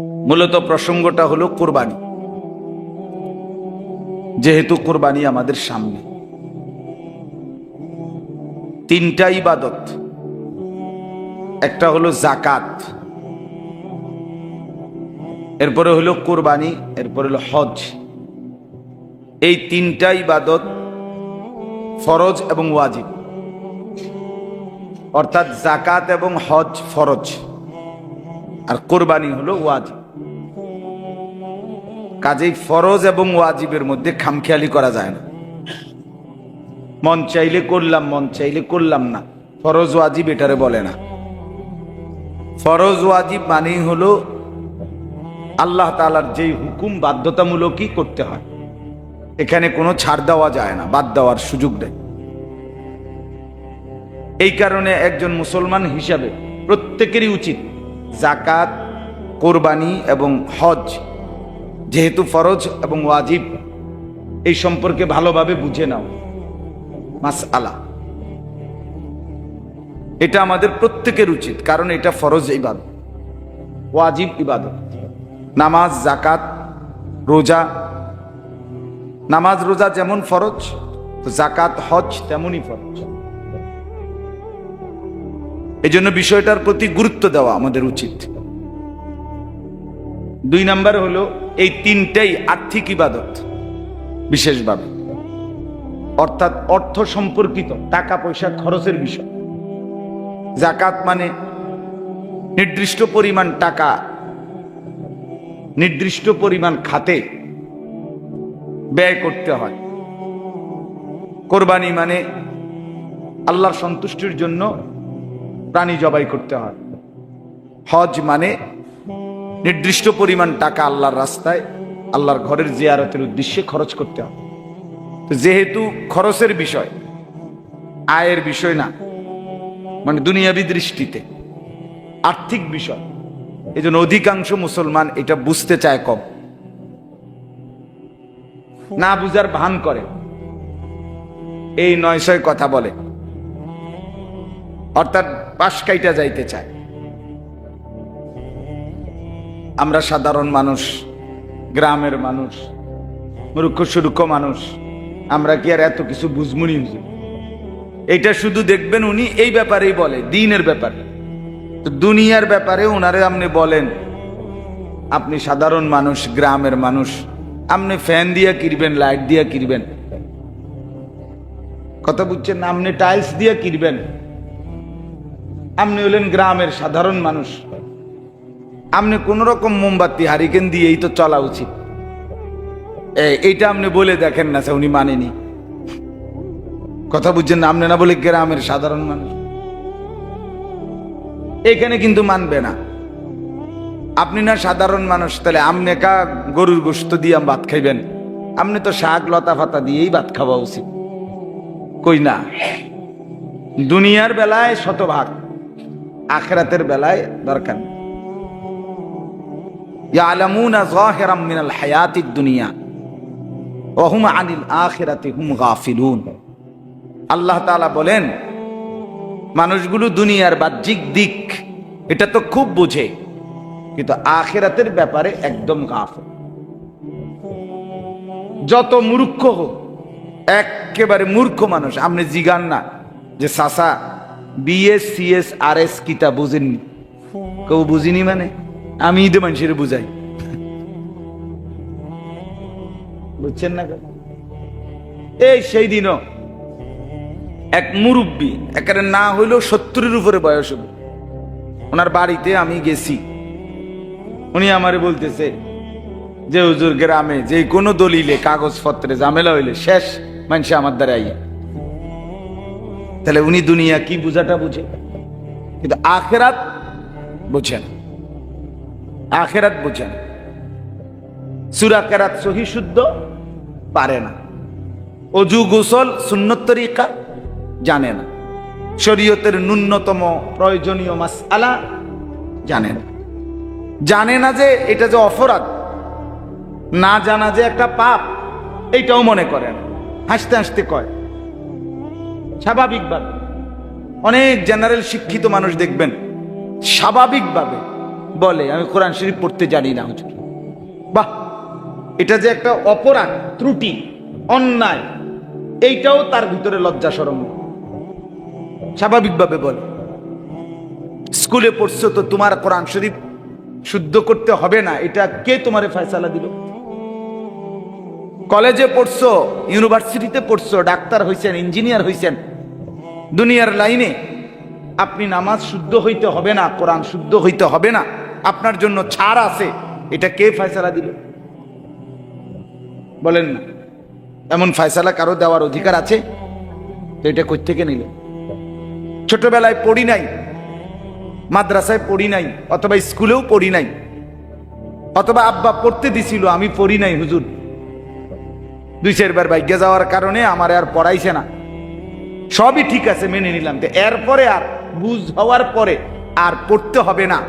মূলত প্রসঙ্গটা হলো কোরবানি। যেহেতু কোরবানি আমাদের সামনে। তিনটা ইবাদত। একটা হলো জাকাত এরপরে হলো কোরবানি, এরপরে হলো হজ। এই তিনটা ইবাদত ফরজ এবং ওয়াজিব। অর্থাৎ জাকাত এবং হজ ফরজ। আর কোরবানি হলো ওয়াজিব। কাজেই ফরজ এবং ওয়াজিবের মধ্যে খামখেয়ালি করা যায় না। মন চাইলে করলাম, মন চাইলে করলাম না। ফরজ ওয়াজিব এটারে বলে না। ফরজ ওয়াজিব মানেই হলো আল্লাহ তালার যেই হুকুম বাধ্যতামূলকই করতে হয়। এখানে কোনো ছাড় দেওয়া যায় না, বাদ দেওয়ার সুযোগ নেই। এই কারণে একজন মুসলমান হিসাবে প্রত্যেকেরই উচিত জাকাত, কোরবানি এবং হজ যেহেতু ফরজ এবং ওয়াজিব, এই সম্পর্কে ভালোভাবে বুঝে নাও। মাস আলা এটা আমাদের প্রত্যেকের উচিত, কারণ এটা ফরজ ইবাদত। ওয়াজিব ইবাদত। নামাজ, জাকাত, রোজা। নামাজ, রোজা যেমন ফরজ জাকাত, হজ তেমনই ফরজ। এই জন্য বিষয়টার প্রতি গুরুত্ব দেওয়া আমাদের উচিত। দুই নাম্বার হলো, এই তিনটেই আর্থিক ইবাদত, বিশেষভাবে। অর্থাৎ অর্থ সম্পর্কিত, টাকা পয়সা খরচের বিষয়। জাকাত মানে নির্দিষ্ট পরিমাণ টাকা, নির্দিষ্ট পরিমাণ খাতে ব্যয় করতে হয়। কোরবানি মানে আল্লাহর সন্তুষ্টির জন্য প্রাণী জবাই করতে হয়। হজ মানে নির্দিষ্ট পরিমাণ টাকা আল্লাহর রাস্তায়, আল্লাহর ঘরের জিয়ারতের উদ্দেশ্যে খরচ করতে হয়। তো যেহেতু খরচের বিষয়, আয়ের বিষয় না মানে দুনিয়াবি দৃষ্টিতে আর্থিক বিষয় এই জন্য অধিকাংশ মুসলমান এটা বুঝতে চায় কম। না বুঝার ভান করে। এই নয় ছয় কথা বলে। অর্থাৎ পাশ কাইটা যাইতে চায়। আমরা সাধারণ মানুষ, গ্রামের মানুষ মূর্খ সুরুক্ষ মানুষ, আমরা কি আর এত কিছু বুঝমুনি এটা শুধু দেখবেন উনি এই ব্যাপারেই বলে, দিনের ব্যাপারে। তো দুনিয়ার ব্যাপারে ওনারে আপনি বলেন, আপনি সাধারণ মানুষ, গ্রামের মানুষ, আপনি ফ্যান দিয়া কিনবেন লাইট দিয়া কিনবেন কথা বুঝছেন আপনি টাইলস দিয়া কিনবেন আপনি হলেন গ্রামের সাধারণ মানুষ। আপনি কোন রকম মোমবাতি, হারিকেন দিয়েই তো চলা উচিত। এইটা আপনি বলে দেখেন না উনি মানেনি। কথা বুঝছেন না? আপনি না বলে গ্রামের সাধারণ মানুষ। এখানে কিন্তু মানবে না। আপনি না সাধারণ মানুষ, তাহলে আপনি কা গরুর গোস্ত দিয়ে ভাত খাইবেন? আপনি তো শাক, লতা ফাতা দিয়েই ভাত খাওয়া উচিত। কই না? দুনিয়ার বেলায় শতভাগ। আখেরাতের বেলায় দরকার। ইয়ালামুনা যাহিরাম মিনাল হায়াতিদ দুনিয়া, ওয়া হুম আনিল আখিরাতি হুম গাফিলুন আল্লাহ তাআলা বলেন, মানুষগুলো দুনিয়ার বাহ্যিক দিক, এটা তো খুব বোঝে, কিন্তু আখেরাতের ব্যাপারে একদম গাফল যত মূর্খ হোক, একেবারে মূর্খ মানুষ, আপনি জিগান না যে, সাসা বিএস সিএস আর এস কিতা বুঝেননি কেউ বুঝিনি মানে? আমি ঈদে মানুষের বুঝাই। বুঝছেন না এই সেই দিনও। এক মুরব্বী একেবারে না হইলেও সত্তরের উপরে বয়স হবে। ওনার বাড়িতে আমি গেছি। উনি আমারে বলতেছে, যে হুজুর গ্রামে যে কোনো দলিলে, কাগজপত্রে ঝামেলা হইলে শেষ, মানুষ আমার দ্বারা আইয়া। তাহলে উনি দুনিয়া কি বুঝাটা বুঝে? কিন্তু আখেরাত বুঝেন আখেরাত বুঝেন সুরা কেরাত সহি শুদ্ধ, পারে না। অজু গোসল সুন্নত জানে না। শরীয়তের ন্যূনতম প্রয়োজনীয় মাস আলা জানে না। জানে না যে এটা যে অপরাধ, না জানা যে একটা পাপ, এইটাও মনে করে না। হাসতে হাসতে কয় স্বাভাবিকভাবে। অনেক জেনারেল শিক্ষিত মানুষ দেখবেন স্বাভাবিকভাবে বলে, আমি কোরআন শরীফ পড়তে জানি না হুজুর। বাহ, এটা যে একটা অপরাধ, ত্রুটি, অন্যায়, এইটাও তার ভিতরে লজ্জা সরম স্বাভাবিকভাবে বলে, স্কুলে পড়ছো তো তোমার কোরআন শরীফ শুদ্ধ করতে হবে না, এটা কে তোমারে ফয়সালা দিল? কলেজে পড়ছো, ইউনিভার্সিটিতে পড়ছো, ডাক্তার হইছেন, ইঞ্জিনিয়ার হইছেন, দুনিয়ার লাইনে আপনি নামাজ শুদ্ধ হইতে হবে না, কোরআন শুদ্ধ হইতে হবে না, আপনার জন্য ছাড় আছে, এটা কে ফয়সালা দিল? বলেন না। এমন ফয়সালা কারও দেওয়ার অধিকার আছে? তো এটা থেকে নিল? ছোটবেলায় পড়ি নাই, মাদ্রাসায় পড়ি নাই, অথবা স্কুলেও পড়ি নাই, অথবা আব্বা পড়তে দিছিল, আমি পড়ি নাই, হুজুর। দুই চারবার বাইকে যাওয়ার কারণে আমার আর পড়াইছে না। সবই ঠিক আছে, মেনে নিলাম তো এরপরে আর বুঝ হওয়ার পরে আর পড়তে হবে না।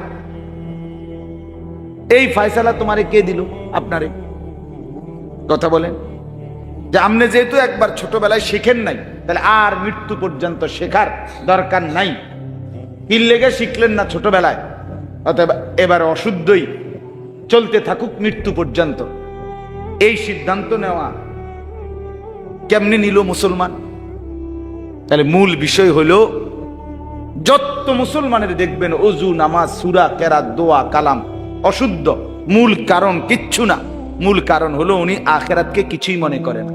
এই ফয়সালা তোমারে কে দিল? আপনারে। কথা বলেন। যে আপনি যেহেতু একবার ছোটবেলায় শেখেন নাই, তাহলে আর মৃত্যু পর্যন্ত শেখার দরকার নাই। কিল লেগে শিখলেন না ছোটবেলায়। অতএব এবার অশুদ্ধই চলতে থাকুক মৃত্যু পর্যন্ত। এই সিদ্ধান্ত নেওয়া কেমনে নিল মুসলমান? তাহলে মূল বিষয় হলো, যত মুসলমানের দেখবেন অজু, নামাজ, সুরা, কেরাত, দোয়া, কালাম অশুদ্ধ, মূল কারণ কিচ্ছু না। মূল কারণ হলো উনি আখেরাতকে কিছুই মনে করেন।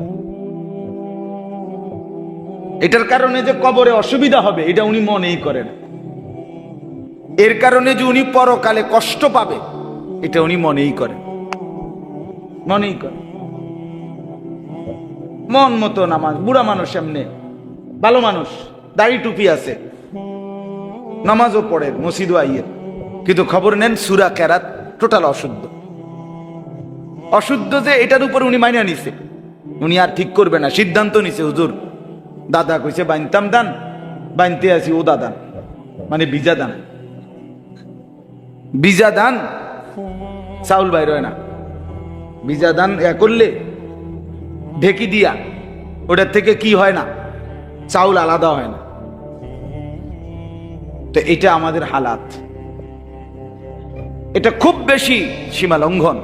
এটার কারণে যে কবরে অসুবিধা হবে, এটা উনি মনেই করেন এর কারণে যে উনি পরকালে কষ্ট পাবে, এটা উনি মনেই করেন মনেই করেন মন মতো নামাজ, বুড়া মানুষ এমনি, ভালো মানুষ, দাড়ি টুপি আছে। নামাজও পড়ে, মসজিদও আইয়ের কিন্তু খবর নেন সুরা কেরাত টোটাল অশুদ্ধ। অশুদ্ধ যে এটার উপর উনি মাইনা নিছে। উনি আর ঠিক করবে না, সিদ্ধান্ত নিছে, হুজুর, দাদা কইছে, বানতাম দান, বানতে আছি ও দাদান মানে বিজা দান। বিজা দান, চাউল বাইর হয় না। বিজা দান এ করলে ঢেকি দিয়া, ওটার থেকে কি হয় না? চাউল আলাদা হয় না। তো এটা আমাদের হালাত। এটা খুব বেশি সীমা লঙ্ঘন।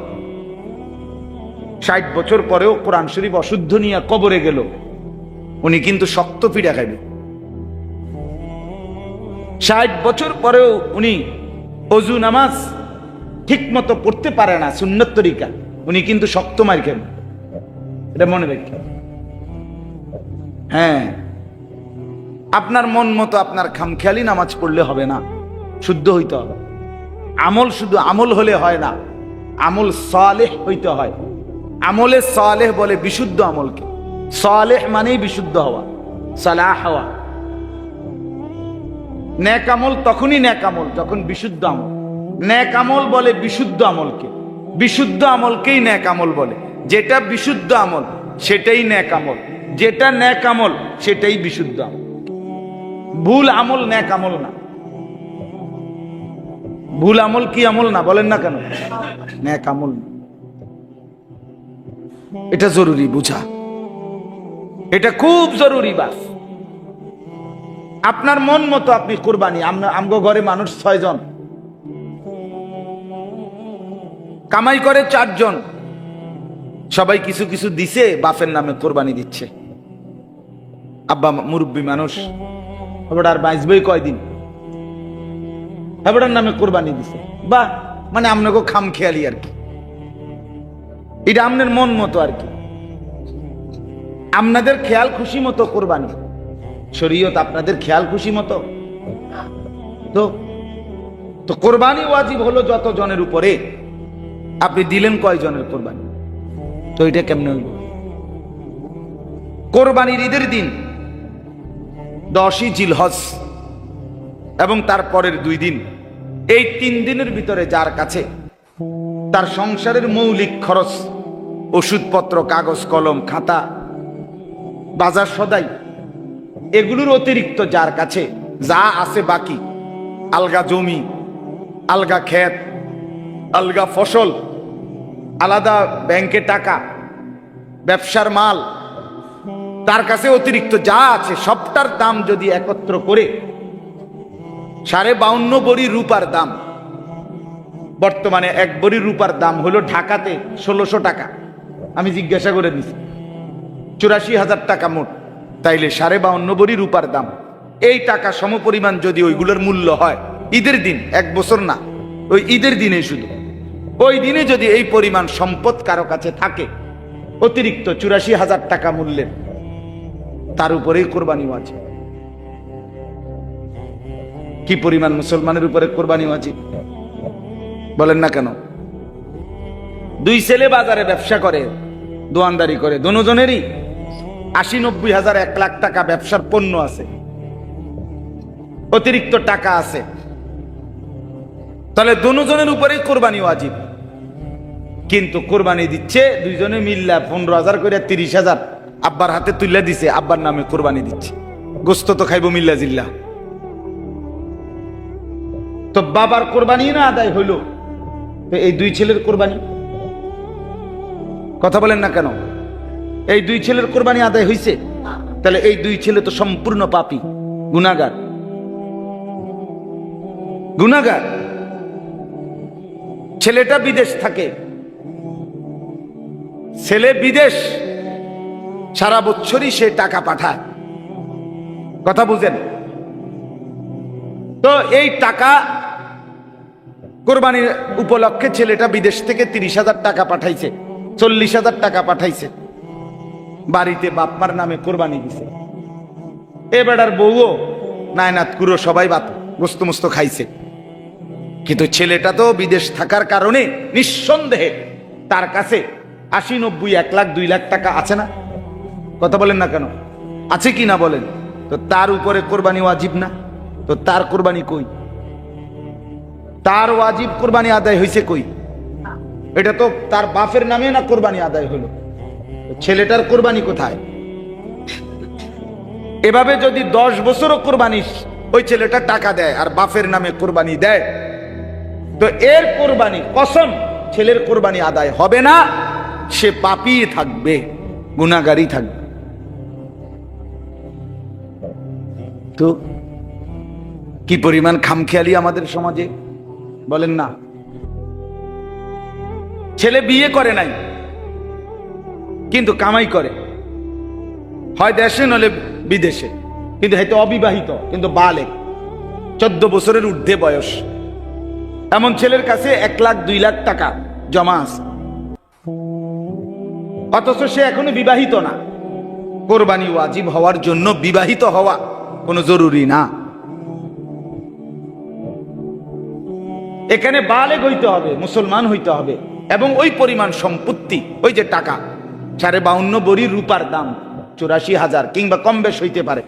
ষাট বছর পরেও কোরআন শরীফ অশুদ্ধ নিয়ে কবরে গেল। উনি কিন্তু শক্ত পিড়া খাইবে ষাট বছর পরেও উনি অজু নামাজ ঠিক মতো পড়তে পারে না, সুন্নত তরিকা। উনি কিন্তু শক্ত মার খাবেন এটা মনে রাখবেন হ্যাঁ আপনার মন মতো আপনার খামখেয়ালি নামাজ পড়লে হবে না, শুদ্ধ হইতে হবে। আমল শুধু আমল হলে হয় না, আমল সালেহ হইতে হয়। আমলে সালেহ বলে বিশুদ্ধ আমলকে। সালেহ মানেই বিশুদ্ধ হওয়া, সালাহ হওয়া। ন্যাক আমল তখনই ন্যাক আমল, যখন বিশুদ্ধ আমল। ন্যাক আমল বলে বিশুদ্ধ আমলকে, বিশুদ্ধ আমলকেই ন্যাক আমল বলে। যেটা বিশুদ্ধ আমল, সেটাই ন্যাক আমল। যেটা ন্যাক আমল, সেটাই বিশুদ্ধ আমল। ভুল আমল ন্যাক আমল না। ভুল আমল কি আমল না, বলেন না কেন? ন্যাক আমল না। এটা জরুরি, বুঝা। এটা খুব জরুরি, বাস। আপনার মন মতো আপনি কোরবানি আমগো ঘরে মানুষ ছয়জন। কামাই করে চারজন। সবাই কিছু কিছু দিছে, বাপের নামে কোরবানি দিচ্ছে। আব্বা মুরব্বী মানুষ আর বাঁচবই কয়দিন? এবার নামে কোরবানি দিছে। বা মানে আপনাকে খাম খেয়ালি আর কি। এটা আপনার মন মতো আর কি। আপনাদের খেয়াল খুশি মতো কোরবানি। শরীয়ত আপনাদের খেয়াল খুশি মতো। তো তো কোরবানি ওয়াজিব হলো যত জনের উপরে। আপনি দিলেন কয় জনের কোরবানি? তো এটা কেমনে হইল কোরবানির ঈদের দিন দশই জিলহজ এবং তার পরের দুই দিন, এই তিন দিনের ভিতরে যার কাছে তার সংসারের মৌলিক খরচ, ওষুধপত্র, কাগজ, কলম, খাতা, বাজার সদাই, এগুলোর অতিরিক্ত যার কাছে যা আছে বাকি, আলগা জমি, আলগা ক্ষেত, আলগা ফসল আলাদা ব্যাংকে টাকা, ব্যবসার মাল, তার কাছে অতিরিক্ত যা আছে, সবটার দাম যদি একত্র করে, সাড়ে বাউন্ন বড়ি রূপার দাম, বর্তমানে এক বড়ি রূপার দাম হলো ঢাকাতে ষোলোশো টাকা। আমি জিজ্ঞাসা করে দিছি চুরাশি হাজার টাকা মোট, তাইলে সাড়ে বাউন্ন বড়ি রূপার দাম। এই টাকা সমপরিমাণ যদি ওইগুলোর মূল্য হয়, ঈদের দিন, এক বছর না, ওই ঈদের দিনে শুধু। ওই দিনে যদি এই পরিমাণ সম্পদ কারও কাছে থাকে, অতিরিক্ত চুরাশি হাজার টাকা মূল্যের, তার উপরেই কোরবানি আছে। কি পরিমাণ মুসলমানের উপরে কোরবানি আছে? বলেন না কেন? দুই ছেলে বাজারে ব্যবসা করে, দোয়ানদারি করে, দুজনেরই আশি নব্বই হাজার এক লাখ টাকা ব্যবসার পণ্য আছে। অতিরিক্ত টাকা আছে। তাহলে দুজনের উপরেই কোরবানি ওয়াজিব কিন্তু কোরবানি দিচ্ছে দুইজনে মিল্লা পনেরো হাজার করে তিরিশ হাজার। আব্বার হাতে তুলে দিছে, আব্বার নামে কোরবানি দিচ্ছে। গোস্ত তো খাইবো মিল্লা জিল্লা। তো বাবার কোরবানি না আদায় হইল? এই দুই ছেলের কোরবানি? কথা বলেন না কেন? এই দুই ছেলের কোরবানি আদায় হইছে? তাহলে এই দুই ছেলে তো সম্পূর্ণ পাপি গুনাগার গুনাগার ছেলেটা বিদেশ থাকে। ছেলে বিদেশ, সারা বছরই সে টাকা পাঠায়। কথা বুঝেন? তো এই টাকা কোরবানির উপলক্ষে ছেলেটা বিদেশ থেকে তিরিশ হাজার টাকা পাঠাইছে, চল্লিশ হাজার টাকা পাঠাইছে। বাড়িতে বাপমার নামে কোরবানি দিছে। এ বেড়ার বউও নায়নাথ কুরো সবাই বাপ গোস্ত মস্ত খাইছে। কিন্তু ছেলেটা তো বিদেশ থাকার কারণে নিঃসন্দেহে তার কাছে আশি, নব্বই, এক লাখ, দুই লাখ টাকা আছে না? কথা বলেন না কেন? আছে কি না বলেন? তো তার উপরে কোরবানি ওয়াজিব না? তো তার কোরবানি কই? তার ওয়াজিব কোরবানি আদায় হয়েছে কই? এটা তো তার বাপের নামে না কোরবানি আদায় হলো? ছেলেটার কোরবানি কোথায়? এভাবে যদি দশ বছরও কোরবানি ওই ছেলেটা টাকা দেয় আর বাপের নামে কোরবানি দেয়, তো এর কোরবানি, কসম, ছেলের কোরবানি আদায় হবে না। সে পাপি থাকবে গুণাগারই থাকবে। তো কি পরিমাণ খামখেয়ালি আমাদের সমাজে? বলেন না। ছেলে বিয়ে করে নাই, কিন্তু কামাই করে। হয় দেশে নলে বিদেশে, কিন্তু হয়তো অবিবাহিত, কিন্তু বালে। চোদ্দ বছরের ঊর্ধ্বে বয়স। এমন ছেলের কাছে এক লাখ, দুই লাখ টাকা জমা আছে। অথচ সে এখনও বিবাহিত না। কোরবানি ওয়াজিব হওয়ার জন্য বিবাহিত হওয়া কোনো জরুরি না। এখানে বালেগ হইতে হবে, মুসলমান হইতে হবে এবং ওই পরিমাণ সম্পত্তি, ওই যে টাকা, সাড়ে বাউন্ন বড়ি রূপার দাম, চুরাশি হাজার কিংবা কম বেশ হইতে পারে।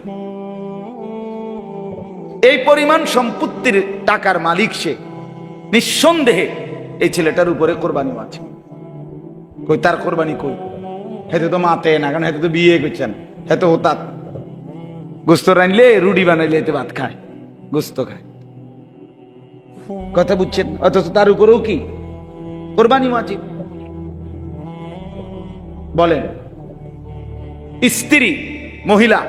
এই পরিমাণ সম্পত্তির টাকার মালিক সে। নিঃসন্দেহে এই ছেলেটার উপরে কোরবানি আছে কই, তার কোরবানি কই? হেতে তো মাতে না, কারণ হেতে তো বিয়ে করছেন। হেতে হতাত গোস্ত রানলে রুটি বানাইলে এতে ভাত খায়, গোস্ত খায়। কথা বুঝছেন? অথচ তার উপরেও কি? কোরবানি ওয়াজিব। বলেন, স্ত্রী, মহিলা,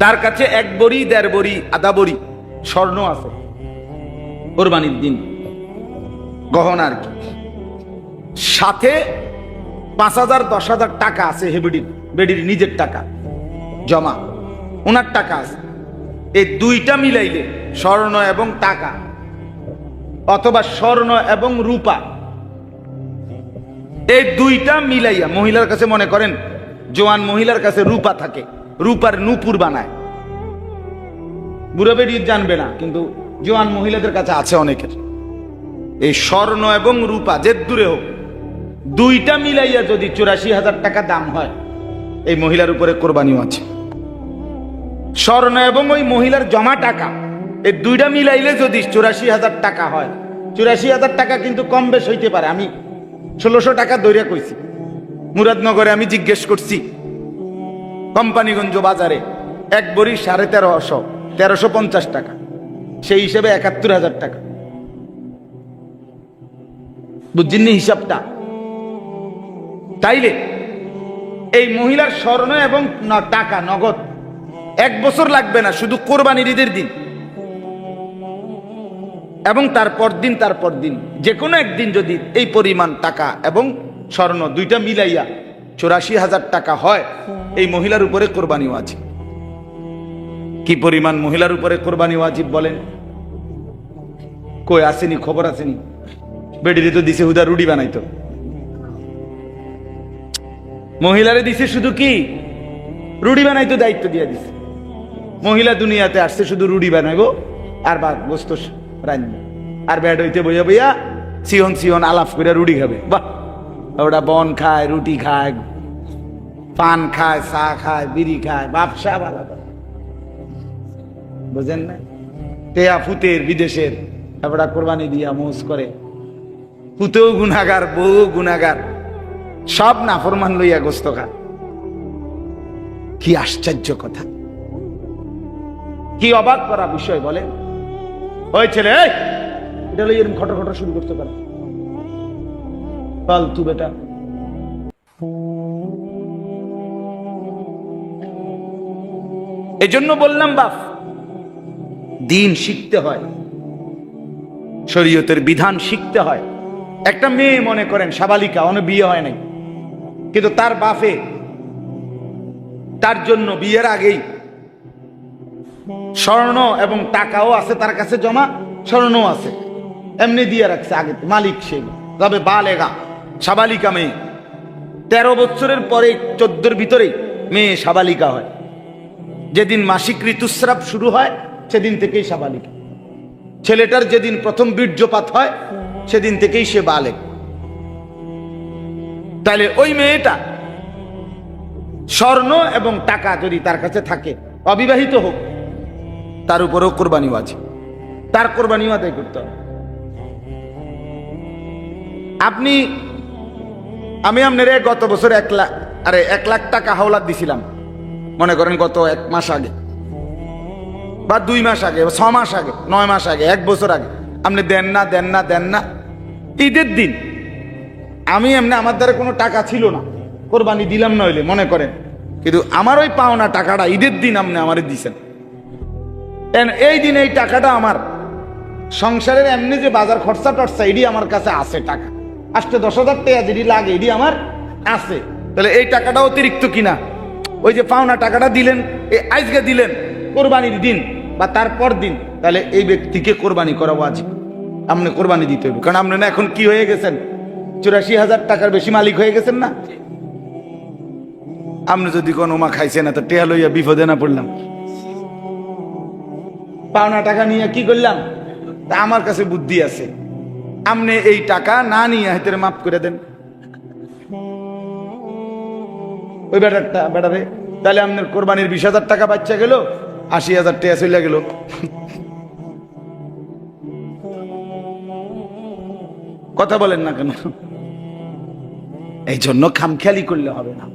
তার কাছে এক বড়ি, দেড় বড়ি, আধা বড়ি স্বর্ণ আছে। কোরবানির দিন। গহনা আর কি? সাথে পাঁচ হাজার, দশ হাজার টাকা আছে হেবিডির বেডির নিজের টাকা। জমা, ওনার টাকা আছে। এই দুইটা মিলাইলে স্বর্ণ এবং টাকা, অথবা স্বর্ণ এবং রূপা। এই দুইটা মিলাইয়া মহিলার কাছে মনে করেন, জোয়ান মহিলার কাছে রূপা থাকে, রূপার নূপুর বানায়। বুড়ো বেড়ি জানবে না, কিন্তু জোয়ান মহিলাদের কাছে আছে অনেকের। এই স্বর্ণ এবং রূপা, যে দূরে হোক দুইটা মিলাইয়া যদি চুরাশি হাজার টাকা দাম হয়, এই মহিলার উপরে কোরবানিও আছে। স্বর্ণ এবং ওই মহিলার জমা টাকা, এই দুইটা মিলাইলে যদি চুরাশি হাজার টাকা হয়, চুরাশি হাজার টাকা কিন্তু কম বেশ হইতে পারে। আমি ষোলোশো টাকা দৈরা কইছি। মুরাদনগরে আমি জিজ্ঞেস করছি, কোম্পানিগঞ্জ বাজারে এক বড়ি সাড়ে তেরোশো তেরোশো পঞ্চাশ টাকা, সেই হিসেবে একাত্তর হাজার টাকা। বুঝছেন হিসাবটা? তাইলে এই মহিলার স্বর্ণ এবং টাকা নগদ এক বছর লাগবে না, শুধু কোরবানির ঈদের দিন। এবং তারপর দিন তারপর দিন যে কোনো একদিন যদি এই পরিমাণ টাকা এবং স্বর্ণ দুইটা মিলাইয়া চৌরাশি হাজার টাকা হয়, এই মহিলার উপরে কোরবানি ওয়াজিব। কি পরিমাণ মহিলার উপরে কোরবানি ওয়াজিব বলেন? কই আসেনি, খবর আসেনি? বেডিরে তো দিছে হুদা রুডি বানাইতো। মহিলারে দিছে শুধু কি? রুডি বানাইতো দায়িত্ব দিয়ে দিছে। মহিলা দুনিয়াতে আসছে শুধু রুডি বানাইবো, আর বা বস্তু রান্না আর ব্যাড হইতে বইয়া বইয়া সিহন সিহন আলাপ করে রুটি খাবে। বাহ! ওটা বন খায়, রুটি খায়, পান খায়, চা খায়, বিড়ি খায় ব্যবসা ভালো বুঝেন না? টেয়া ফুতের বিদেশের, তারপরে কোরবানি দিয়া মোজ করে। ফুতেও গুনাগার বউ গুনাগার। সব নাফরমান লইয়া গোস্ত কি আশ্চর্য কথা। কি অবাক করা বিষয় বলেন। ওই ছেলে এটা লই এরকম খটর খটর শুরু করতে পারে। ফালতু বেটা। এজন্য বললাম, বাপ, দিন শিখতে হয়। শরীয়তের বিধান শিখতে হয়। একটা মেয়ে মনে করেন, সাবালিকা অনেক বিয়ে হয় নাই। কিন্তু তার বাপে তার জন্য বিয়ের আগেই স্বর্ণ এবং টাকাও আছে তার কাছে জমা, স্বর্ণও আছে। এমনি দিয়ে রাখছে আগে মালিক সে। তবে বালেগা, সাবালিকা মেয়ে। তেরো বছরের পরে চোদ্দোর ভিতরে মেয়ে সাবালিকা হয়। যেদিন মাসিক ঋতুস্রাব শুরু হয়, সেদিন থেকেই সাবালিকা। ছেলেটার যেদিন প্রথম বীর্যপাত হয়, সেদিন থেকেই সে বালেক। তাহলে ওই মেয়েটা স্বর্ণ এবং টাকা যদি তার কাছে থাকে, অবিবাহিত হোক, তার উপরেও কোরবানিও আছে। তার কোরবানিও আদায় করতে হবে। আপনি, আমি আপনার গত বছর এক লাখ আরে এক লাখ টাকা হাওলাত দিছিলাম। মনে করেন গত এক মাস আগে। বা দুই মাস আগে ছ মাস আগে, নয় মাস আগে, এক বছর আগে। আপনি দেন না দেন না দেন না। ঈদের দিন আমি এমনি আমার দ্বারা কোনো টাকা ছিল না। কোরবানি দিলাম না হইলে মনে করেন। কিন্তু আমার ওই পাওনা টাকাটা ঈদের দিন আপনি আমারে দিছেন। এই দিন এই টাকাটা আমার। সংসারের এমনি যে বাজার খরচা টরচা, এডি আমার কাছে আছে টাকা। আসতে দশ হাজার টাকা যেটি লাগে, এডি আমার আছে। তাহলে এই টাকাটা অতিরিক্ত কিনা? ওই যে পাওনা টাকাটা দিলেন, এই আজকে দিলেন কোরবানির দিন বা তারপর দিন, তাহলে এই ব্যক্তিকে কোরবানি করা উচিত আপনি কোরবানি দিতে হবে কারণ আপনি না এখন কি হয়ে গেছেন? চুরাশি হাজার টাকার বেশি মালিক হয়ে গেছেন না? আপনি যদি কোনো মা খাইছে না তো টেয়া লইয়া বিপদে না পড়লাম। পাওনা টাকা নিয়ে কি করলাম? তা আমার কাছে বুদ্ধি আছে। আপনি এই টাকা না নিয়ে হাতের মাফ করে দেন। ওই বেটারটা বেটারে তাহলে আপনার কোরবানির বিশ হাজার টাকা বাচ্চা গেল, আশি হাজার টাকা চলে গেল। কথা বলেন না কেন? এই জন্য খামখেয়ালি করলে হবে না।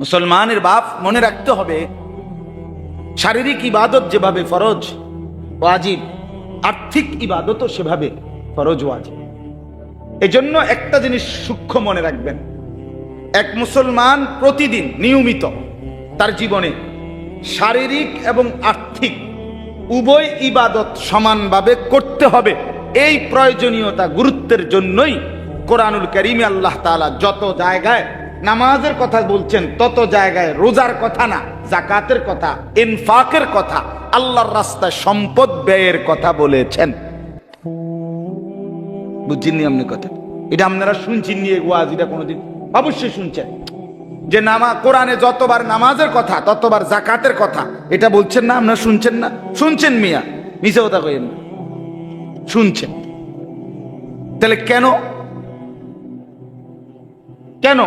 মুসলমানের বাপ মনে রাখতে হবে, শারীরিক ইবাদত যেভাবে ফরজ, ওয়াজিব, আর্থিক ইবাদতও সেভাবে ফরজ, ওয়াজিব। এজন্য একটা জিনিস সূক্ষ্ম মনে রাখবেন, এক মুসলমান প্রতিদিন নিয়মিত তার জীবনে শারীরিক এবং আর্থিক উভয় ইবাদত সমানভাবে করতে হবে, এই প্রয়োজনীয়তা গুরুত্বের জন্যই কোরআনুল করিমে আল্লাহ তাআলা যত জায়গায় নামাজের কথা বলছেন, তত জায়গায় রোজার কথা না জাকাতের কথা, ইনফাকের কথা, আল্লাহর রাস্তায় সম্পদ ব্যয়ের কথা বলেছেন। বুঝছেননি আপনি কথা? এটা আপনারা শুনছেন নিয়ে ওয়াজ এটা কোনোদিন? অবশ্যই শুনছেন। যে নামা কোরআনে যতবার নামাজের কথা, ততবার জাকাতের কথা, এটা বলছেন না, আপনারা শুনছেন না? শুনছেন মিয়া? মিশে কথা শুনছেন। তাহলে কেন কেন?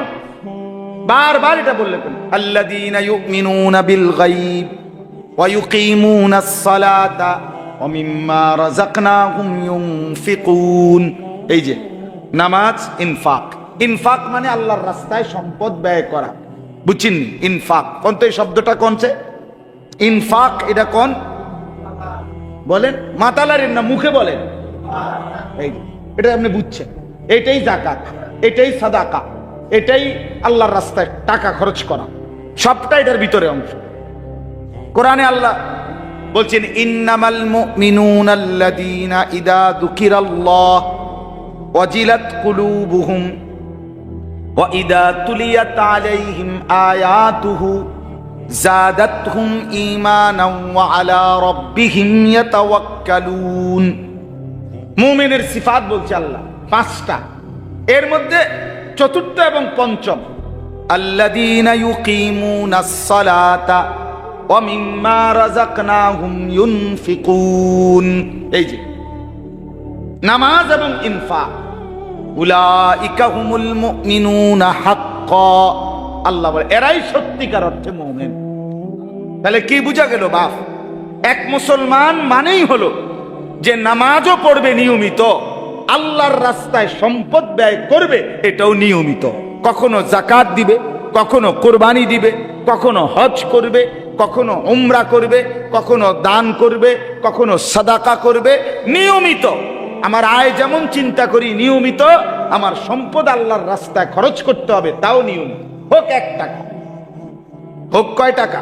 বারবার এটা বললে কেন? আল্লাযীনা ইউমিনুনা বিল গায়ব ওয়া ইউকিমুনাস সালাতা ওয়া মিম্মা রাযাকনাহুম ইউনফিকুন। এই যে, নামাজ ইনফাক। ইনফাক মানে আল্লাহর রাস্তায় সম্পদ ব্যয় করা। বুঝছেন ইনফাক। কোন তো এই শব্দটা কোনছে ইনফাক এটা কোন? বলেন, মাতালারের না, মুখে বলেন। এই এটা আপনি বুঝছেন। এটাই জাকাত এটাই সাদাকা। এটাই আল্লাহর রাস্তায় টাকা খরচ করা। সবটা এটার ভিতরে অংশ। কোরআনে আল্লাহ বলছেন, ইন্নামাল মুমিনুন আল্লাযীনা ইদা যুকিরাল্লাহ ওয়াজিলাত কুলুবুহুম ওয়া ইদা তুলিয়াত আলাইহিম আয়াতুহু জাদাতহুম ঈমানাও ওয়া আলা রাব্বিহিম ইয়াতাওয়াক্কালুন। মুমিনের সিফাত বলছে আল্লাহ, পাঁচটা। এর মধ্যে চতুর্থ এবং পঞ্চম। ইউকিমুনাস সালাতা ওয়া মিম্মা রাযাকনাহুম ইউনফিকুন। এই যে, নামাজ এবং ইনফাক উলাইকা হুমুল মুমিনুনা হাক্কা। আল্লাহ বলে, এরাই সত্যিকার অর্থে মুমিন। তাহলে কি বোঝা গেল বাপ? এক মুসলমান মানেই হলো যে নামাজও পড়বে নিয়মিত। আল্লাহর রাস্তায় সম্পদ ব্যয় করবে, এটাও নিয়মিত। কখনো জাকাত দিবে, কখনো কোরবানি দিবে, কখনো হজ করবে, কখনো উমরা করবে, কখনো দান করবে, কখনো সাদাকা করবে, নিয়মিত। আমার আয় যেমন চিন্তা করি, নিয়মিত আমার সম্পদ আল্লাহর রাস্তায় খরচ করতে হবে, তাও নিয়মিত। হোক এক টাকা, হোক কয় টাকা।